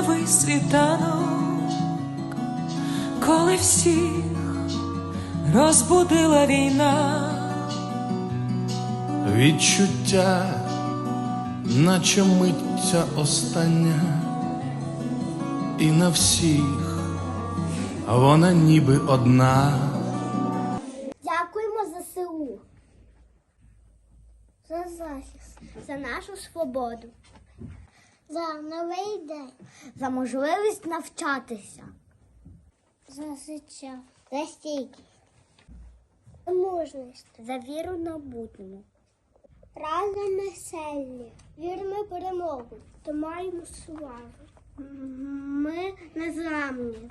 жовтневий світанок, коли всіх розбудила війна. Відчуття, наче миття остання, і на всіх вона ніби одна. Дякуємо ЗСУ за захист, за нашу свободу, за новий день, за можливість навчатися, за життя, за стійкість, за мужність, за віру на будному. Разом ми сильні, віримо перемогу, то маємо славу. Ми незламні.